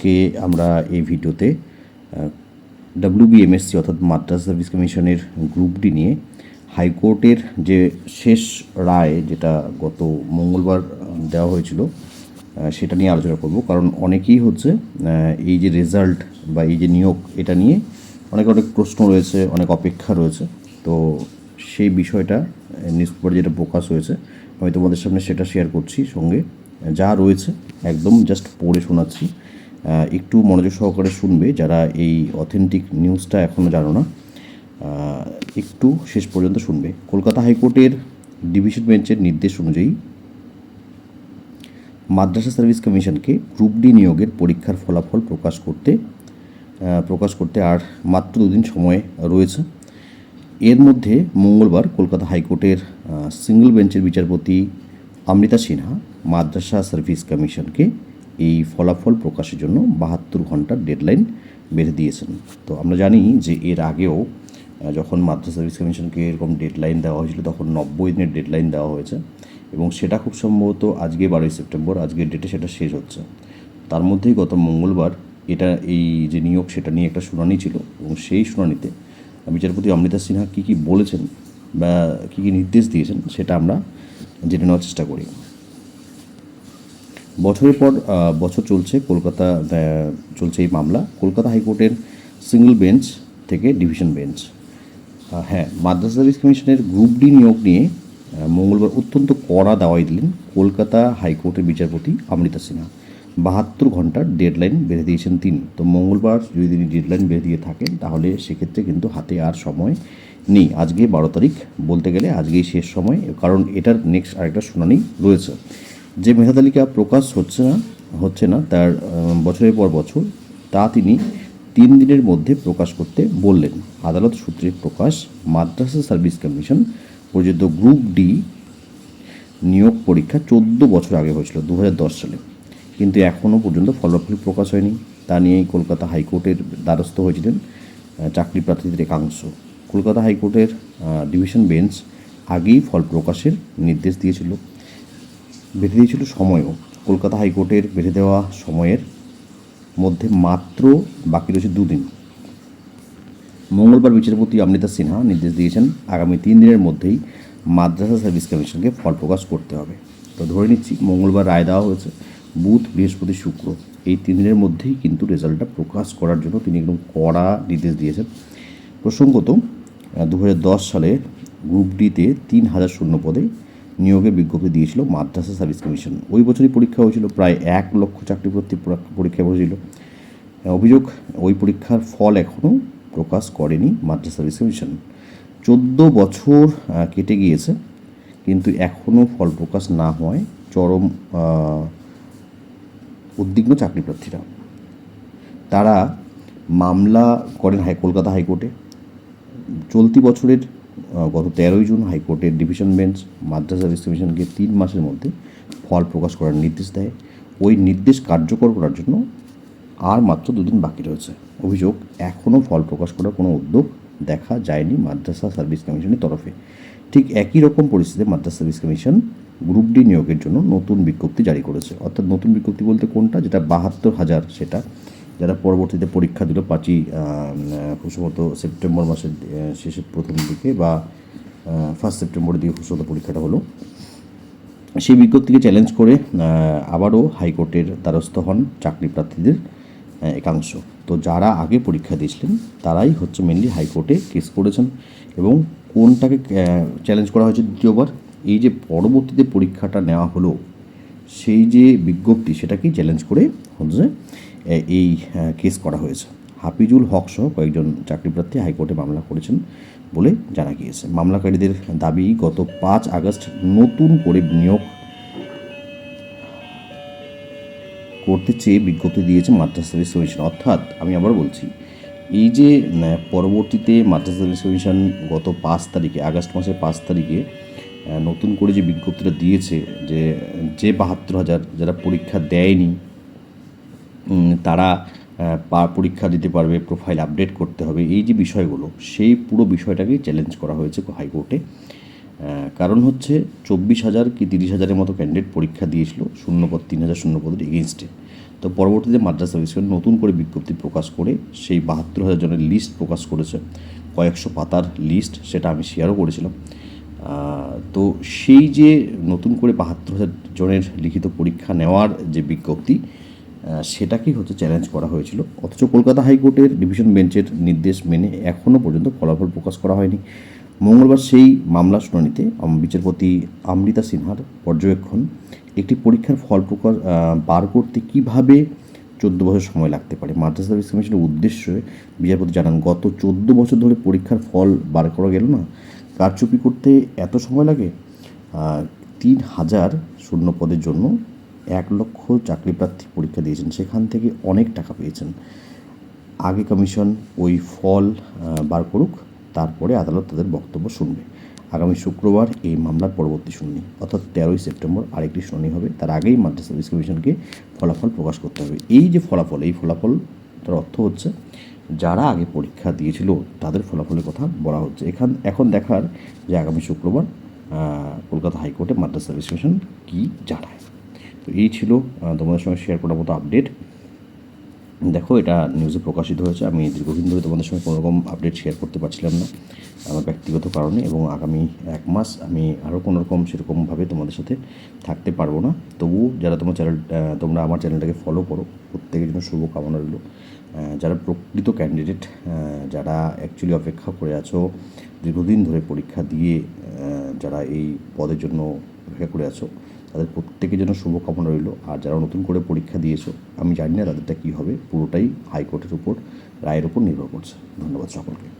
আজকে আমরা এই ভিডিওতে ডাব্লিউবিএমএসসি অর্থাৎ মাদ্রাস সার্ভিস কমিশনের গ্রুপ ডি নিয়ে হাইকোর্টের যে শেষ রায় যেটা গত মঙ্গলবার দেওয়া হয়েছিল সেটা নিয়ে আলোচনা করব। কারণ অনেকেই হচ্ছে এই যে রেজাল্ট বা এই যে নিয়োগ, এটা নিয়ে অনেক অনেক প্রশ্ন রয়েছে, অনেক অপেক্ষা রয়েছে। তো সেই বিষয়টা নিউজ পেপারে যেটা প্রকাশ হয়েছে, আমি তোমাদের সামনে সেটা শেয়ার করছি সঙ্গে। যা রয়েছে, একদম জাস্ট পড়ে শোনাচ্ছি। একটু মনোযোগ সহকারে শুনবে যারা এই অথেন্টিক নিউজটা এখনও জানো না একটু শেষ পর্যন্ত শুনবে। কলকাতা হাইকোর্টের ডিভিশন বেঞ্চের নির্দেশ অনুযায়ী মাদ্রাসা সার্ভিস কমিশনকে গ্রুপ ডি নিয়োগের পরীক্ষার ফলাফল প্রকাশ করতে প্রকাশ করতে আর মাত্র দুদিন সময় রয়েছে। এর মধ্যে মঙ্গলবার কলকাতা হাইকোর্টের সিঙ্গল বেঞ্চের বিচারপতি অমৃতা সিনহা মাদ্রাসা সার্ভিস কমিশনকে এই ফলাফল প্রকাশের জন্য বাহাত্তর ঘণ্টার ডেডলাইন বেঁধে দিয়েছেন। তো আমরা জানি যে এর আগেও যখন মাদ্রাসা সার্ভিস কমিশনকে এরকম ডেডলাইন দেওয়া হয়েছিল, তখন নব্বই দিনের ডেডলাইন দেওয়া হয়েছে এবং সেটা খুব সম্ভবত আজকে বারোই সেপ্টেম্বর, আজকের ডেটে সেটা শেষ হচ্ছে। তার মধ্যেই গত মঙ্গলবার এটা, এই যে নিয়োগ, সেটা নিয়ে একটা শুনানি ছিল এবং সেই শুনানিতে বিচারপতি অমৃতা সিনহা কী কী বলেছেন বা কী কী নির্দেশ দিয়েছেন, সেটা আমরা জেনে নেওয়ার চেষ্টা করি। বছরের পর বছর চলছে কলকাতা চলছে এই মামলা। কলকাতা হাইকোর্টের সিঙ্গল বেঞ্চ থেকে ডিভিশন বেঞ্চ হ্যাঁ মাদ্রাসা সার্ভিস কমিশনের গ্রুপ ডি নিয়োগ নিয়ে মঙ্গলবার অত্যন্ত কড়া দাওয়াই দিলেন কলকাতা হাইকোর্টের বিচারপতি অমৃতা সিনহা। বাহাত্তর ঘণ্টার ডেডলাইন বেঁধে দিয়েছেন তিনি। তো মঙ্গলবার যদি তিনি ডেডলাইন বেঁধে দিয়ে থাকেন, তাহলে সেক্ষেত্রে কিন্তু হাতে আর সময় নেই। আজকে বারো তারিখ, বলতে গেলে আজকেই শেষ সময়, কারণ এটার নেক্সট আরেকটা শুনানি রয়েছে। যে মেধাতালিকা প্রকাশ হচ্ছে না হচ্ছে না, তার বছরের পর বছর, তা তিনি তিন দিনের মধ্যে প্রকাশ করতে বললেন। আদালত সূত্রে প্রকাশ, মাদ্রাসা সার্ভিস কমিশন পর্যন্ত গ্রুপ ডি নিয়োগ পরীক্ষা চোদ্দ বছর আগে হয়েছিল দু হাজার দশ সালে। কিন্তু এখনও পর্যন্ত ফলাফল প্রকাশ হয়নি। তা নিয়েই কলকাতা হাইকোর্টের দ্বারস্থ হয়েছিলেন চাকরি প্রার্থীদের একাংশ। কলকাতা হাইকোর্টের ডিভিশন বেঞ্চ আগেই ফল প্রকাশের নির্দেশ দিয়েছিল। বেঁধে দিয়েছিল সময়ও। কলকাতা হাইকোর্টের বেঁধে দেওয়া সময়ের মধ্যে মাত্র বাকি রয়েছে দুদিন। মঙ্গলবার বিচারপতি অমৃতা সিনহা নির্দেশ দিয়েছেন আগামী তিন দিনের মধ্যেই মাদ্রাসা সার্ভিস কমিশনকে ফল প্রকাশ করতে হবে। তো ধরে নিচ্ছি, মঙ্গলবার রায় দেওয়া হয়েছে, বুধ, বৃহস্পতি, শুক্র। এই তিন দিনের মধ্যেই কিন্তু রেজাল্টটা প্রকাশ করার জন্য তিনি একদম কড়া নির্দেশ দিয়েছেন। প্রসঙ্গত দু হাজার দশ সালে গ্রুপ ডিতে তিন হাজার শূন্য পদে নিয়োগের বিজ্ঞপ্তি দিয়েছিল মাদ্রাসা সার্ভিস কমিশন। ওই বছরই পরীক্ষা হয়েছিল, প্রায় এক লক্ষ চাকরি প্রার্থী পরীক্ষা বসেছিল। অভিযোগ, ওই পরীক্ষার ফল এখনও প্রকাশ করেনি মাদ্রাসা সার্ভিস কমিশন। চোদ্দ বছর কেটে গিয়েছে, কিন্তু এখনও ফল প্রকাশ না হওয়ায় চরম উদ্বিগ্ন চাকরি প্রার্থীরা। তারা মামলা করেন হাই, কলকাতা হাইকোর্টে। চলতি বছরের গত তেরোই জুন হাইকোর্টের ডিভিশন বেঞ্চ, মাদ্রাসা সার্ভিস কমিশনকে তিন মাসের মধ্যে ফল প্রকাশ করার নির্দেশ দেয়। ওই নির্দেশ কার্যকর করার জন্য আর মাত্র দুদিন বাকি রয়েছে। অভিযোগ এখনও ফল প্রকাশ করার কোনো উদ্যোগ দেখা যায়নি মাদ্রাসা সার্ভিস কমিশনের তরফে। ঠিক একই রকম পরিস্থিতিতে Madrasah service commission group D নিয়োগের জন্য নতুন বিজ্ঞপ্তি জারি করেছে। অর্থাৎ নতুন বিজ্ঞপ্তি বলতে কোনটা? যেটা বাহাত্তর হাজার, সেটা যারা পরবর্তীতে পরীক্ষা দিল পাঁচই সম্ভবত সেপ্টেম্বর মাসের শেষের প্রথম দিকে বা ফার্স্ট সেপ্টেম্বরের দিকে সম্ভবত পরীক্ষাটা হলো। সেই বিজ্ঞপ্তিকে চ্যালেঞ্জ করে আবারও হাইকোর্টের দ্বারস্থ হন চাকরি প্রার্থীদের একাংশ। তো যারা আগে পরীক্ষা দিয়েছিলেন, তারাই হচ্ছে মেনলি হাইকোর্টে কেস করেছেন এবং কোনটাকে চ্যালেঞ্জ করা হয়েছে দ্বিতীয়বার, এই যে পরবর্তীতে পরীক্ষাটা নেওয়া হলো, সেই যে বিজ্ঞপ্তি সেটাকেই চ্যালেঞ্জ করে হচ্ছে এই কেস করা হয়েছে। হাফিজুল হক সহ কয়েকজন চাকরিপ্রার্থী হাইকোর্টে মামলা করেছেন বলে জানা গিয়েছে। মামলাকারীদের দাবি, গত পাঁচ আগস্ট নতুন করে নিয়োগ করতে চেয়ে বিজ্ঞপ্তি দিয়েছে মাদ্রাসা সার্ভিস কমিশন অর্থাৎ, আমি আবার বলছি, এই যে পরবর্তীতে মাদ্রাসা সার্ভিস কমিশন গত পাঁচ তারিখে, আগস্ট মাসের পাঁচ তারিখে নতুন করে যে বিজ্ঞপ্তিটা দিয়েছে যে যে বাহাত্তর হাজার যারা পরীক্ষা দেয়নি তারা পা- পরীক্ষা দিতে পারবে প্রোফাইল আপডেট করতে হবে, এই যে বিষয়গুলো, সেই পুরো বিষয়টাকেই চ্যালেঞ্জ করা হয়েছে হাইকোর্টে। কারণ হচ্ছে চব্বিশ হাজার কি তিরিশ হাজারের মতো ক্যান্ডিডেট পরীক্ষা দিয়েছিল শূন্যপদ তিন হাজার শূন্যপদের এগেনস্টে তো পরবর্তীতে মাদ্রাস সার্ভিস নতুন করে বিজ্ঞপ্তি প্রকাশ করে সেই বাহাত্তর হাজার জনের লিস্ট প্রকাশ করেছে, কয়েকশো পাতার লিস্ট সেটা আমি শেয়ারও করেছিলাম। তো সেই যে নতুন করে বাহাত্তর হাজার জনের লিখিত পরীক্ষা নেওয়ার যে বিজ্ঞপ্তি সেটাকেই হচ্ছে চ্যালেঞ্জ করা হয়েছিল? অথচ কলকাতা হাইকোর্টের ডিভিশন বেঞ্চের নির্দেশ মেনে এখনও পর্যন্ত ফলাফল প্রকাশ করা হয়নি। মঙ্গলবার সেই মামলা শুনানিতে বিচারপতি অমৃতা সিনহার পর্যবেক্ষণ একটি পরীক্ষার ফল প্রকাশ বার করতে কীভাবে চোদ্দ বছর সময় লাগতে পারে? মাদ্রাসা সার্ভিস কমিশনের উদ্দেশ্যে বিচারপতি জানান, গত চোদ্দ বছর ধরে পরীক্ষার ফল বার করা গেল না। কারচুপি করতে এত সময় লাগে? তিন হাজার শূন্য পদের জন্য এক লক্ষ চাকরি প্রার্থী পরীক্ষা দিয়েছেন। সেখান থেকে অনেক টাকা পেয়েছেন। আগে কমিশন ওই ফল বার করুক, তারপরে আদালত তাদের বক্তব্য শুনবে। আগামী শুক্রবার এই মামলার পরবর্তী শুনানি, অর্থাৎ তেরোই সেপ্টেম্বর আরেকটি শুনানি হবে। তার আগেই মাদ্রাস সার্ভিস কমিশনকে ফলাফল প্রকাশ করতে হবে। এই যে ফলাফল, এই ফলাফল তার অর্থ হচ্ছে, যারা আগে পরীক্ষা দিয়েছিল, তাদের ফলাফলের কথা বলা হচ্ছে। এখান, এখন দেখার যে আগামী শুক্রবার কলকাতা হাইকোর্টে মাদ্রাস সার্ভিস কমিশন কী জানায়। এই ছিল তোমাদের সঙ্গে শেয়ার করার মতো আপডেট দেখো, এটা নিউজে প্রকাশিত হয়েছে। আমি দীর্ঘদিন ধরে তোমাদের সঙ্গে কোনো রকম আপডেট শেয়ার করতে পারছিলাম না আমার ব্যক্তিগত কারণে এবং আগামী এক মাস আমি আরও কোনোরকম সেরকমভাবে তোমাদের সাথে থাকতে পারব না। তবুও যারা তোমার চ্যানেল তোমরা আমার চ্যানেলটাকে ফলো করো, প্রত্যেকের জন্য শুভ কামনা রইল যারা প্রকৃত ক্যান্ডিডেট যারা অ্যাকচুয়ালি অপেক্ষা করে আছো, দীর্ঘদিন ধরে পরীক্ষা দিয়ে যারা এই পদের জন্য অপেক্ষা করে আছো তাদের প্রত্যেকের জন্য শুভকামনা রইল। আর যারা নতুন করে পরীক্ষা দিয়েছ, আমি জানি না তাদেরটা কী হবে। পুরোটাই হাইকোর্টের উপর, রায়ের উপর নির্ভর করছে। ধন্যবাদ সকলকে।